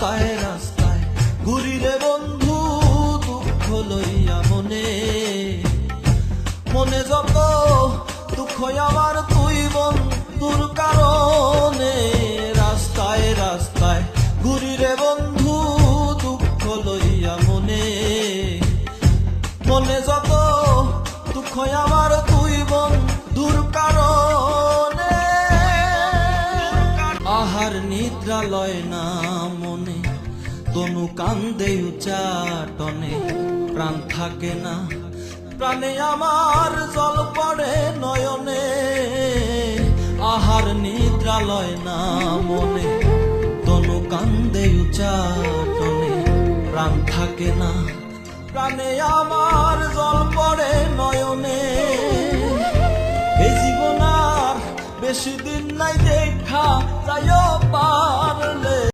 রাস্তায় রাস্তায়। ঘুরি রে বন্ধু, দুঃখ লইয়া মনে। মনে যত দুঃখ আমার তুই বন্ধুর কারণে। রাস্তায় রাস্তায় ঘুরি রে বন্ধু, দুঃখ লইয়া মনে। মনে যত দুঃখ আহার নিদ্রা লয় না মনে, তনু কান্দে উচাটনে প্রাণ থাকে না, প্রাণে আমার জল পড়ে নয়নে। আহার নিদ্রা লয় না মনে, তনু কান্দে উচাটনে প্রাণ থাকে না, প্রাণে আমার বেশি দিন নাই দেখা পারলে